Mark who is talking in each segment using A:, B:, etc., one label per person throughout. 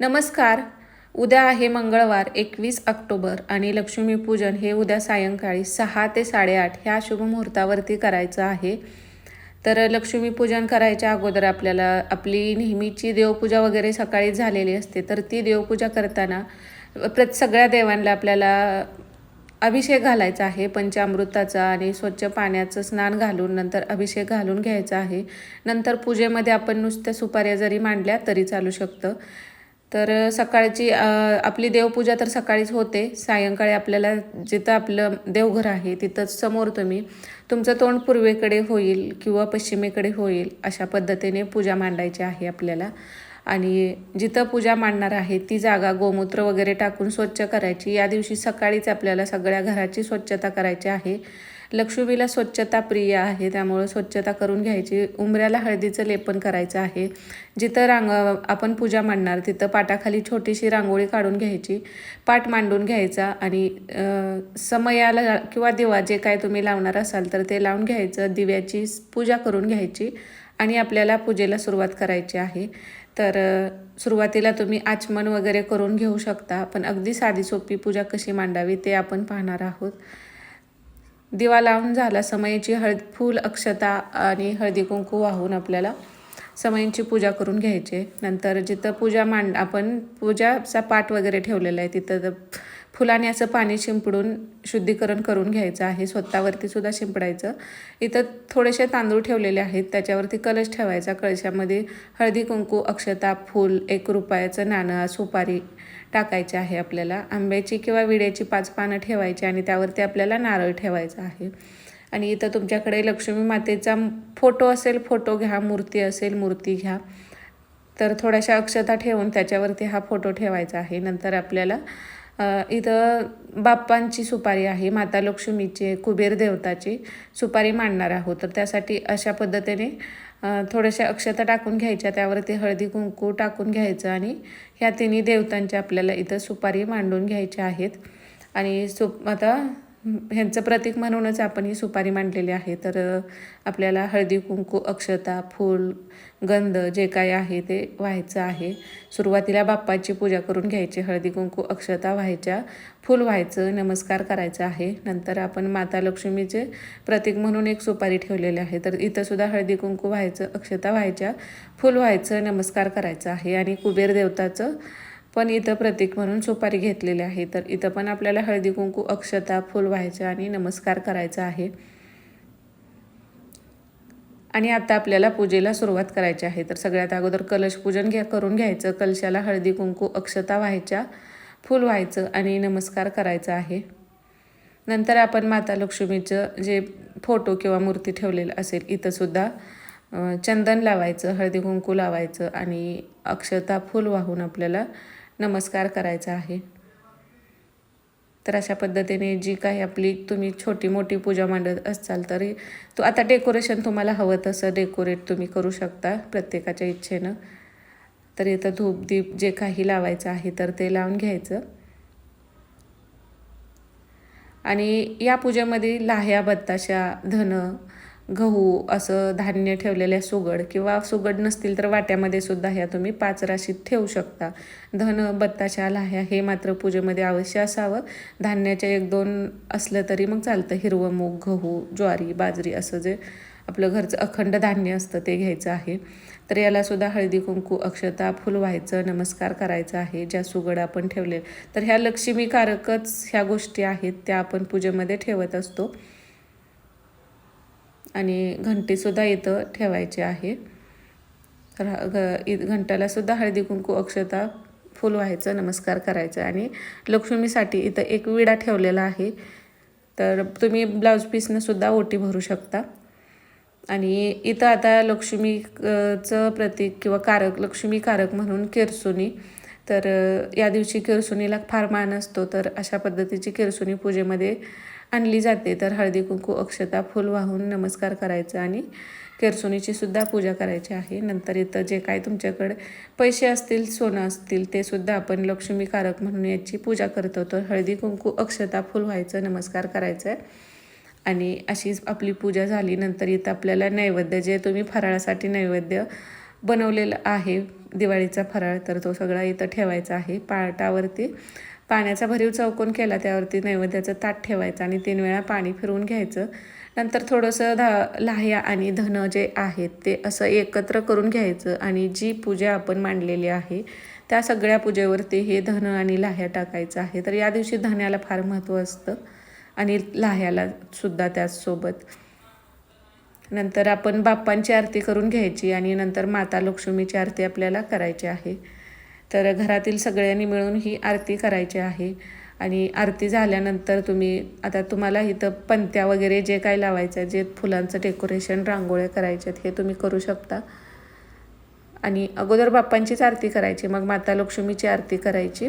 A: नमस्कार. उद्या आहे मंगळवार एकवीस ऑक्टोबर आणि लक्ष्मीपूजन हे उद्या सायंकाळी सहा ते साडेआठ ह्या शुभ मुहूर्तावरती करायचं आहे. तर लक्ष्मीपूजन करायच्या अगोदर आपल्याला आपली नेहमीची देवपूजा वगैरे सकाळी झालेली असते तर ती देवपूजा करताना प्रत सगळ्या देवांना आपल्याला अभिषेक घालायचा आहे पंचामृताचा आणि स्वच्छ पाण्याचं स्नान घालून नंतर अभिषेक घालून घ्यायचा आहे. नंतर पूजेमध्ये आपण नुसत्या सुपाऱ्या जरी मांडल्या तरी चालू शकतं. तर सकाळची आपली देवपूजा तर सकाळीच होते. सायंकाळी आपल्याला जिथं आपलं देवघर आहे तिथंच समोर तुम्ही. तुमचं तोंड पूर्वेकडे होईल किंवा पश्चिमेकडे होईल अशा पद्धतीने पूजा मांडायची आहे आपल्याला. आणि जिथं पूजा मांडणार आहे ती जागा गोमूत्र वगैरे टाकून स्वच्छ करायची. या दिवशी सकाळीच आपल्याला सगळ्या घराची स्वच्छता करायची आहे. लक्ष्मीला स्वच्छता प्रिय आहे त्यामुळं स्वच्छता करून घ्यायची. उंबऱ्याला हळदीचं लेपन करायचं आहे. जिथं रांग आपण पूजा मांडणार तिथं पाटाखाली छोटीशी रांगोळी काढून घ्यायची. पाट मांडून घ्यायचा आणि समयाला किंवा दिवा जे काय तुम्ही लावणार असाल तर ते लावून घ्यायचं. दिव्याची पूजा करून घ्यायची आणि आपल्याला पूजेला सुरुवात करायची आहे. तर सुरुवातीला तुम्ही आचमन वगैरे करून घेऊ शकता पण अगदी साधी सोपी पूजा कशी मांडावी ते आपण पाहणार आहोत. दिवा लावून झाला समयची हळद फूल अक्षता आणि हळदी कुंकू वाहून आपल्याला समयींची पूजा करून घ्यायचे. नंतर जिथं पूजा मांड आपण पूजाचा पाठ वगैरे ठेवलेला आहे तिथं फुलाने असं पाणी शिंपडून शुद्धीकरण करून घ्यायचं आहे. स्वतःवरती सुद्धा शिंपडायचं. इथं थोडेसे तांदूळ ठेवलेले आहेत. त्याच्यावरती कलश ठेवायचा. कळशामध्ये हळदी कुंकू अक्षता फूल एक रुपयाचं नाणं सुपारी टाकायचे आहे आपल्याला. आंब्याची किंवा विड्याची पाच पानं ठेवायची आणि त्यावरती आपल्याला नारळ ठेवायचा आहे. आणि इथं तुमच्याकडे लक्ष्मी मातेचा फोटो असेल फोटो घ्या मूर्ती असेल मूर्ती घ्या. तर थोड्याशा अक्षता ठेवून त्याच्यावरती हा फोटो ठेवायचा आहे. नंतर आपल्याला इथं बाप्पांची सुपारी आहे माता लक्ष्मीची कुबेर देवताची सुपारी मांडणार आहोत. तर त्यासाठी अशा पद्धतीने थोड्याशा अक्षता टाकून घ्यायच्या. त्यावरती हळदी कुंकू टाकून घ्यायचं आणि ह्या तिन्ही देवतांच्या आपल्याला इथं सुपारी मांडून घ्यायच्या आहेत. आणि सु आता ह्यांचं प्रतीक म्हणूनच आपण ही सुपारी मांडलेली आहे. तर आपल्याला हळदी कुंकू अक्षता फूल गंध जे काय आहे ते व्हायचं आहे. सुरुवातीला बाप्पाची पूजा करून घ्यायची. हळदी कुंकू अक्षता व्हायच्या फूल व्हायचं नमस्कार करायचा आहे. नंतर आपण माता लक्ष्मीचे प्रतीक म्हणून एक सुपारी ठेवलेली आहे. तर इथंसुद्धा हळदी कुंकू व्हायचं अक्षता व्हायच्या फूल व्हायचं नमस्कार करायचा आहे. आणि कुबेर देवताचं पण इथं प्रतीक म्हणून सुपारी घेतलेली आहे. तर इथं पण आपल्याला हळदी कुंकू अक्षता फुल व्हायचं आणि नमस्कार करायचा आहे. आणि आता आपल्याला पूजेला सुरुवात करायची आहे. तर सगळ्यात अगोदर कलश पूजन घ्या करून घ्यायचं. कलशाला हळदी कुंकू अक्षता व्हायच्या फुल व्हायचं आणि नमस्कार करायचा आहे. नंतर आपण माता लक्ष्मीचं जे फोटो किंवा मूर्ती ठेवलेलं असेल इथंसुद्धा चंदन लावायचं हळदी कुंकू लावायचं आणि अक्षता फूल वाहून आपल्याला नमस्कार करायचा आहे. तर अशा पद्धतीने जी काही आपली तुम्ही छोटी मोठी पूजा मांडत असाल तरी तो आता डेकोरेशन तुम्हाला हवं तसं डेकोरेट तुम्ही करू शकता प्रत्येकाच्या इच्छेनं. तर इथं धूप दीप जे काही लावायचं आहे तर ते लावून घ्यायचं. आणि या पूजेमध्ये लाह्या बत्ताशा धन गहू असं धान्य ठेवलेल्या सुगड किंवा सुगड नसतील तर वाट्यामध्ये सुद्धा ह्या तुम्ही पाच राशीत ठेवू शकता. धन बत्ताशा लाह्या हे मात्र पूजेमध्ये अवश्य असावं. धान्याच्या एक दोन असलं तरी मग चालतं. हिरवं मूग गहू ज्वारी बाजरी असं जे आपलं घरचं अखंड धान्य असतं ते घ्यायचं आहे. तर यालासुद्धा हळदी कुंकू अक्षता फुल व्हायचं नमस्कार करायचा आहे. ज्या सुगड आपण ठेवले तर ह्या लक्ष्मीकारकच ह्या गोष्टी आहेत त्या आपण पूजेमध्ये ठेवत असतो. आणि घंटीसुद्धा इथं ठेवायची आहे. तर घ इ हळदी कुंकू अक्षता फुल व्हायचं नमस्कार करायचं आणि लक्ष्मीसाठी इथं एक विडा ठेवलेला आहे. तर तुम्ही ब्लाऊज पीसनं सुद्धा ओटी भरू शकता. आणि इथं आता लक्ष्मीचं प्रतीक किंवा कारक लक्ष्मी कारक म्हणून केरसुनी तर या दिवशी किरसुनीला फार मान असतो तर अशा पद्धतीची किरसुनी पूजेमध्ये आणली जाते. तर हळदी कुंकू अक्षता फुल वाहून नमस्कार करायचा आणि किरसुनीची सुद्धा पूजा करायची आहे. नंतर इथं जे काय तुमच्याकडे पैसे असतील सोनं असतील ते सुद्धा आपण लक्ष्मीकारक म्हणून याची पूजा करतो. तर हळदी कुंकू अक्षता फुल व्हायचं नमस्कार करायचं आहे आणि अशीच आपली पूजा झाली. नंतर इथं आपल्याला नैवेद्य जे तुम्ही फराळासाठी नैवेद्य बनवलेलं आहे दिवाळीचा फराळ तर तो सगळा इथं ठेवायचा आहे. पाटावरती पाण्याचा भरीव चौकोन केला त्यावरती नैवेद्याचं ताट ठेवायचं आणि तीन वेळा पाणी फिरवून घ्यायचं. नंतर थोडंसं धा लाह्या आणि धन जे आहेत ते असं एकत्र करून घ्यायचं आणि जी पूजा आपण मांडलेली आहे त्या सगळ्या पूजेवरती हे धन आणि लाह्या टाकायचं आहे. तर या दिवशी धन्याला फार महत्त्व असतं आणि लाह्याला सुद्धा त्याचसोबत. नंतर आपण बाप्पांची आरती करून घ्यायची आणि नंतर माता लक्ष्मीची आरती आपल्याला करायची आहे. तर घरातील सगळ्यांनी मिळून ही आरती करायची आहे. आणि आरती झाल्यानंतर तुम्ही आता तुम्हाला इथं पंत्या वगैरे जे काय लावायचं आहे जे फुलांचं डेकोरेशन रांगोळ्या करायच्या आहेत हे तुम्ही करू शकता. आणि अगोदर बाप्पांचीच आरती करायची मग माता लक्ष्मीची आरती करायची.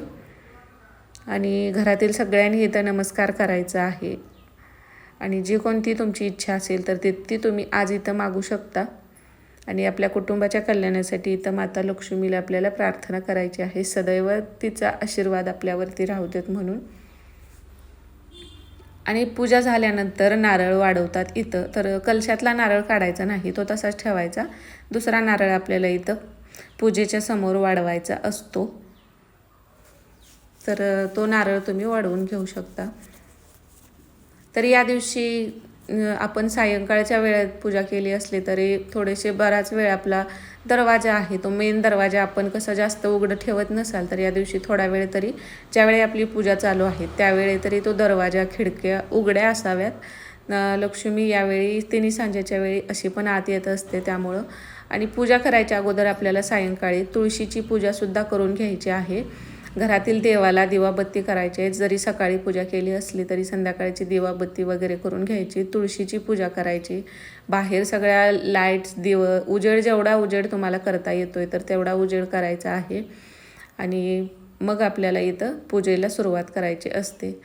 A: आणि घरातील सगळ्यांनी इथं नमस्कार करायचा आहे. आणि जी कोणती तुमची इच्छा असेल तर ती ती तुम्ही आज इथं मागू शकता. आणि आपल्या कुटुंबाच्या कल्याणासाठी इथं माता लक्ष्मीला आपल्याला प्रार्थना करायची आहे. सदैव तिचा आशीर्वाद आपल्यावरती राहू देत म्हणून. आणि पूजा झाल्यानंतर नारळ वाढवतात इथं. तर कलशातला नारळ काढायचा नाही तो तसाच ठेवायचा. दुसरा नारळ आपल्याला इथं पूजेच्या समोर वाढवायचा असतो. तर तो नारळ तुम्ही वाढवून घेऊ शकता. तर या दिवशी आपण सायंकाळच्या वेळेत पूजा केली असली तरी थोडेसे बराच वेळ आपला दरवाजा आहे तो मेन दरवाजा आपण कसं जास्त उघडं ठेवत नसाल तर या दिवशी थोडा वेळ तरी ज्यावेळी आपली पूजा चालू आहे त्यावेळी तरी तो दरवाजा खिडक्या उघड्या असाव्यात. लक्ष्मी यावेळी तिन्ही सांजेच्या वेळी अशी पण आत येत असते त्यामुळं. आणि पूजा करायच्या अगोदर आपल्याला सायंकाळी तुळशीची पूजासुद्धा करून घ्यायची आहे. घरातील देवाला दिवाबत्ती करायची. जरी सकाळी पूजा केली असली तरी संध्याकाळची दिवाबत्ती वगैरे करून घ्यायची. तुळशीची पूजा करायची. बाहेर सगळ्या लाईट्स दिव उजेड जेवढा उजेड तुम्हाला करता येतो आहे तर तेवढा उजेड करायचा आहे. आणि मग आपल्याला इथं पूजेला सुरुवात करायची असते.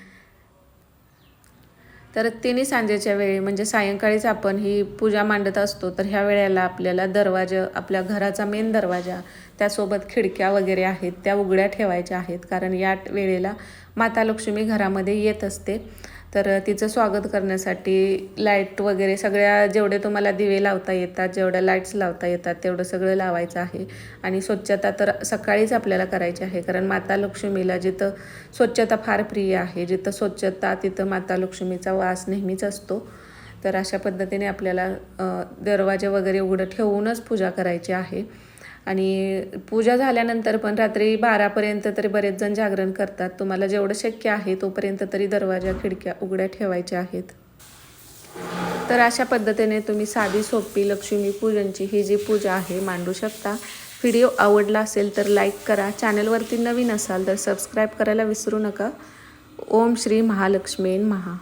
A: तर तिन्ही सांजेच्या वेळी म्हणजे सायंकाळीच आपण ही पूजा मांडत असतो तर ह्या वेळेला आपल्याला दरवाजा आपल्या घराचा मेन दरवाजा त्यासोबत खिडक्या वगैरे आहेत त्या उघड्या ठेवायच्या आहेत कारण या वेळेला माता लक्ष्मी घरामध्ये येत असते. तर तिचं स्वागत करण्यासाठी लाइट वगैरे सगळ्या जेवढे तुम्हाला दिवे लावता येतात जेवढ्या लाईट्स लावता येतात तेवढं सगळं लावायचं आहे. आणि स्वच्छता तर सकाळीच आपल्याला करायची आहे कारण माता लक्ष्मीला जिथं स्वच्छता फार प्रिय आहे जिथं स्वच्छता तिथं माता लक्ष्मीचा वास नेहमीच असतो. तर अशा पद्धतीने आपल्याला दरवाजे वगैरे उघडं ठेवूनच पूजा करायची आहे. आणि पूजा झाल्यानंतर पण रात्री बारापर्यंत तरी बरेच जण जागरण करतात. तुम्हाला जेवढं शक्य आहे तोपर्यंत तरी दरवाजा खिडक्या उघड्या ठेवायच्या आहेत. तर अशा पद्धतीने तुम्ही साधी सोपी लक्ष्मी पूजनची ही जी पूजा आहे मांडू शकता. व्हिडिओ आवडला असेल तर लाईक करा. चॅनलवरती नवीन असाल तर सबस्क्राईब करायला विसरू नका. ओम श्री महालक्ष्मीन महा